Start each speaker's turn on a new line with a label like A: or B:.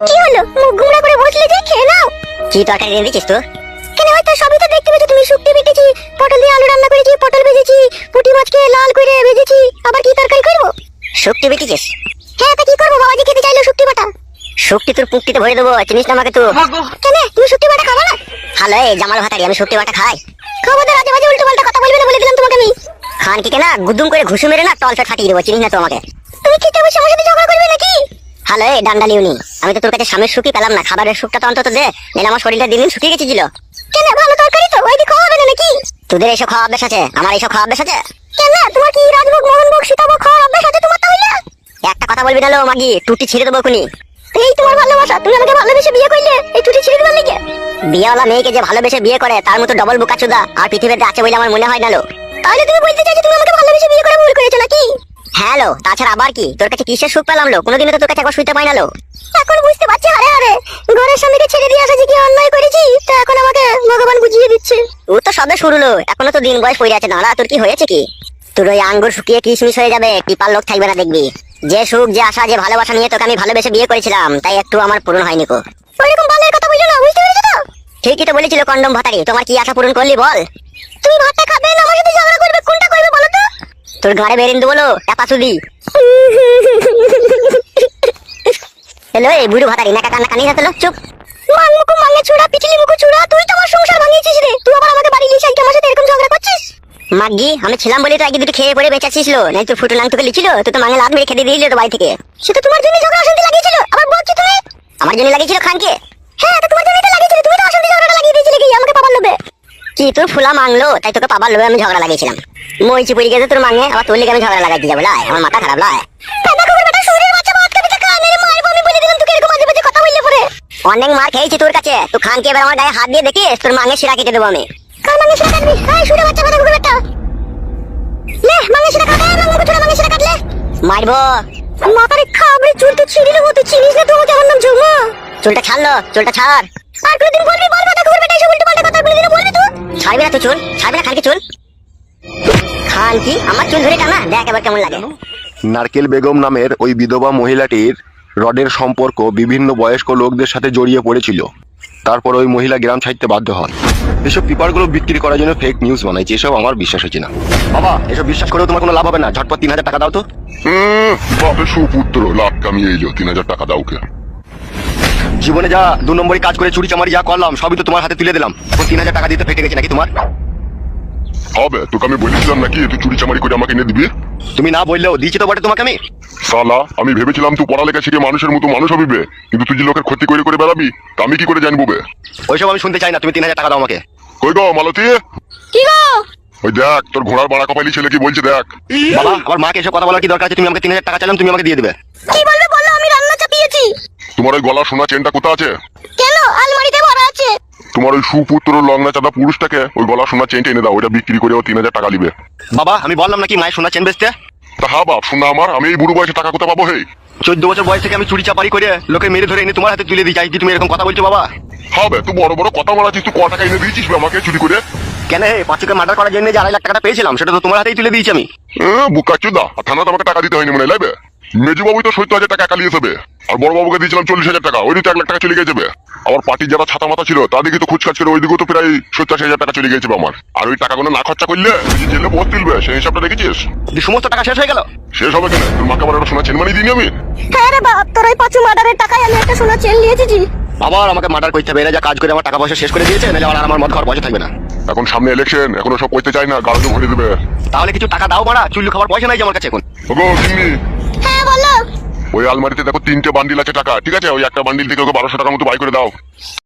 A: কি হলো? মুখ গুমড়া করে বসলে যে খেয়ে নাও।
B: কি তরকারি তো
A: কেন হয়তো সবই তো দেখতে পেয়েছ তুমি শুক্তি বেটেছি পটল দিয়ে আলু রান্না করেছি পটল ভেজেছি পুঁটি মাছকে লাল করে ভেজেছি আবার কি তরকারি করব?
B: শুক্তি বেটিছিস?
A: হ্যাঁ তা কি করব? বাবাজি খেতে চাইলো শুক্তি বাটা।
B: শুক্তি তোর পুক্তিতে ভরে দেবো চিনিস না আমাকে তুই?
A: কেন তুমি শুক্তি বাটা খাব না?
B: হ্যালো এই জামাল ভাতারি আমি শুক্তি বাটা খাই।
A: খবরদার আজে বাজে উল্টো পাল্টা কথা বলবে না বলে দিলাম তোমাকে আমি।
B: খান কি কেনা? গুদুম করে ঘুষু মেরে না তলটা ফাটিয়ে দেবো চিনিস না তো আমাকে।
A: তুমি খেতে বসে আমার সাথে ঝগড়া করবে নাকি?
B: হ্যালো এই ডান্ডা লিউনি আমি তো তোর কাছে স্বামীর সুখী পেলাম না। খাবারের সুখটা তো অন্তত দে। নাহলে আমার শরীরটা দিন দিন শুকিয়ে গেছিল।
A: কেন ভালো তরকারি তো? ওই দিকে না নাকি?
B: তোদের এইসব খাওয়া অভ্যাস আছে? আমার এইসব খাওয়া অভ্যাস আছে?
A: কেন? তোমার কি রাজভোগ মোহনভোগ সীতাভোগ খাওয়ার অভ্যাস আছে তোমার তাহলে?
B: একটা কথা বলবি না লো মাগি। টুটি ছিঁড়ে দেবো খুনি
A: এই তোমার ভালোবাসা। তুমি আমাকে ভালোবেসে বিয়ে করলে? এই ছুটি ছিঁড়ে দিবার লেগে?
B: বিয়েওয়ালা মেয়েকে যে ভালোবেসে বিয়ে করে তার মতো ডবল বুকাচুদা আর পৃথিবীতে আছে বলে আমার মনে হয় না লো।
A: তাহলে তুমি বলতে চাইছো তুমি আমাকে ভালোবেসে বিয়ে করে ভুল করেছ নাকি?
B: হ্যাঁ লো তাছাড়া আবার কি? তোর কাছে কিসের সুখ পেলাম লো? কোনোদিনও তো তোর কাছে একবার শুইতে পাই না লো।
A: এখন বুঝতে পারছি হারে হারে ঘরের স্বামীকে ছেড়ে দিয়ে আসা যে কি অন্যায় করেছি, তা এখন আমাকে ভগবান বুঝিয়ে দিচ্ছে।
B: ও তো সবে শুরু লো, এখনও তো দিন বয়স পড়ে আছে, দাঁড়া, তোর কি হয়েছে কি? তোর ওই আঙ্গুর শুকিয়ে কিশমিশ হয়ে যাবে, টিপার লোক থাকবে না দেখবি। যে সুখ, যে আশা, যে ভালোবাসা নিয়ে তোকে আমি ভালোবেসে বিয়ে করেছিলাম, তাই একটু আমার পূরণ হয়নি কো।
A: ওইরকম বালের কথা বলছো না, বুঝতে পেরেছ তো?
B: ঠিকই তো বলেছিল কন্ডম ভাতারি, তোমার কি আশা পূরণ করলি বল?
A: তুমি ভাতটা খাবে না, আমার সাথে ঝগড়া করবে, কোনটা করবে বলো
B: তোর ঘরে বেরিন দেবো টাপা সুদি। হ্যালো, এই বুড়ো ভাতারি নাকা কান্না কানি যাতে চুপ।
A: মাং মুকু মাঙ্গে ছুড়া পিটিলি মুকু ছুড়া তুই তো আমার সংসার ভাঙিয়েছিস রে। তুই আবার আমাকে বাড়ি নিয়ে আজকে আমার সাথে এরকম ঝগড়া করছিস?
B: মাগি, আমি ছিলাম বলে তো আগে দুটো খেয়ে পড়ে বেঁচেছিস লো। নাই তোর ফুটো নাং তোকে লিছিল তুই তো মাঙে লাভ মেরে খেতে দিয়েছিল তো বাড়ি থেকে।
A: সেটা তোমার জন্য ঝগড়া অশান্তি লাগিয়েছিল, আবার বলছো তুমি?
B: আমার জন্য লাগিয়েছিল খানকে
A: হ্যাঁ তো তোমার জন্যই তো লাগিয়েছিল তুমি তো অশান্তি ঝগড়াটা লাগিয়ে দিয়েছিলে কি আমাকে পাবার লোভে
B: কি, তোর ফুলা মাংলো? তাই তোকে পাবার লোভে আমি ঝগড়া লাগিয়েছিলাম। মই চিপুরি গেছে তোর মাঙে, আবার তোর লিগে আমি ঝগড়া লাগাইতে যাব, লাই। আমার মাথা খারাপ, লাই।
A: খবর তা
B: অনেক মার খেয়েছি তোর কাছে। তুই খানকে এবার আমার গায়ে হাত দিয়ে দেখিস, তোর মাঙে শিরা কেটে দেবো আমি।
A: খবর
B: মারবো।
A: মাথারে খাবড়ে চুল তো ছিঁড়ে নেব তুই চিনিস না তোমাকে আমার নাম ঝুমা
B: চুলটা ছাড়লো চুলটা ছাড়।
A: আর কোনদিন বলবি উল্টো পাল্টা কথা কোনদিন বলবি তুই?
B: ছাড়বি না তুই চুল ছাড়বি না খানকে চুল। খান কি? আমার চুল ধরে টানা? দেখ এবার কেমন লাগে।
C: নারকেল বেগম নামের ওই বিধবা মহিলাটির রডের সম্পর্ক বিভিন্ন বয়স্ক লোকদের সাথে জড়িয়ে পড়েছিল। তারপর ওই মহিলা গ্রাম ছাড়তে বাধ্য হয় এসব পেপারগুলো বিক্রি করার জন্য ফেক নিউজ বানাইছে এসব আমার বিশ্বাস হচ্ছে না। বাবা এসব বিশ্বাস করেও তোমার কোনো লাভ হবে না। ঝটপট তিন হাজার টাকা দাও তো।
D: হুম, বাপের সুপুত্র লাভ কামিয়ে এলো। তিন হাজার টাকা দাও কে
C: জীবনে যা দু নম্বরই কাজ করে চুরি চামারি যা করলাম সবই তো তোমার হাতে তুলে দিলাম। এখন তিন হাজার টাকা দিতে ফেটে গেছে নাকি তোমার?
D: হবে তোকে আমি বলেছিলাম নাকি তুই চুরি চামারি করে আমাকে এনে দিবি?
C: তুমি না বললেও দিয়েছি তো বটে তোমাকে আমি?
D: সালা আমি ভেবেছিলাম তুই পড়ালেখা শিখে মানুষের মতো মানুষ হবিবে কিন্তু তুই যে লোকের ক্ষতি করে করে বেড়াবি তা আমি কি করে জানব বে?
C: ওইসব আমি শুনতে চাই না তুমি তিন হাজার টাকা দাও আমাকে।
D: কই গো মালতী?
A: কি গো?
D: ওই দেখ তোর ঘোড়ার বাড়া কপালি ছেলে কি বলছে দেখ।
C: বাবা আমার মাকে এসব কথা বলার কি দরকার আছে? তুমি আমাকে তিন হাজার টাকা চাইলাম তুমি আমাকে দিয়ে দেবে।
A: কি বলবে বলো আমি রান্না চাপিয়েছি
D: তোমার ওই গলা সোনা চেনটা কোথা আছে?
A: কেন? আলমারিতে ভরা আছে।
D: তোমার ওই সুপুত্র লগ্না চাঁদা পুরুষটাকে ওই গলা সোনা চেনটা এনে দাও ওটা বিক্রি করে ও তিন হাজার টাকা নিবে।
C: বাবা আমি বললাম নাকি মায়ের সোনা চেন বেচতে?
D: তা হা বাপ শোনা আমার আমি এই বুড়ো বয়সে টাকা কোথা পাবো হে?
C: চোদ্দ বছর বয়স থেকে আমি চুরি চাপারি করে লোকে মেরে ধরে এনে তোমার হাতে তুলে দিই চাই তুমি এরকম কথা বলছো বাবা।
D: হবে তুই বড় বড় কথা মারাছিস তুই ক টাকা এনে দিয়েছিস বে আমাকে চুরি করে?
C: কেন হে পাঁচুকে মার্ডার করার জন্য যে আড়াই লাখ টাকাটা পেয়েছিলাম সেটা তো তোমার হাতেই তুলে দিয়েছি আমি।
D: বুকা চুদা আর থানাতে আমাকে টাকা দিতে হয়নি মনে লাগবে মেজু বাবু তো সত্তর হাজার টাকা কালিয়ে যাবে আর বড় বাবুকে দিয়েছিলাম চল্লিশ হাজার টাকা ওই তো এক লাখ টাকা চলে গেছে। আমার পার্টির যারা ছাতা মাথা ছিল তাদেরকে তো খুচকাজ করে ওইদিকেও তো প্রায় সত্তর হাজার টাকা চলে গেছে আমার। আর ওই টাকাগুলো না খরচা করলে ওই জেলে বহুত তুলবে সেই হিসাবটা দেখেছিস?
C: সমস্ত টাকা শেষ হয়ে গেল।
D: শেষ হবে কেন? তোর মাকে আবার একটা সোনা চেন মানি দিইনি আমি?
A: হ্যাঁ রে বাপ তোর ওই পাঁচু মার্ডারের টাকায় আমি একটা সোনা চেন নিয়েছি
C: আবার আমাকে মার্ডার করতে হবে এরা যা কাজ করে আমার টাকা পয়সা শেষ করে দিয়েছে নাহলে আর আমার মদ খাওয়ার পয়সা থাকবে না।
D: এখন সামনে ইলেকশন এখনও সব করতে চাই না গাড়ো ভরে দেবে।
C: তাহলে কিছু টাকা দাও মারা। চুল্লু খাবার পয়সা নাই আমার কাছে এখন।
D: ওগো ওই আলমারিতে দেখো তিনটে বান্ডিল আছে টাকা, ঠিক আছে? ওই একটা বান্ডিল থেকে ওকে বারোশো টাকার মতো বাই করে দাও।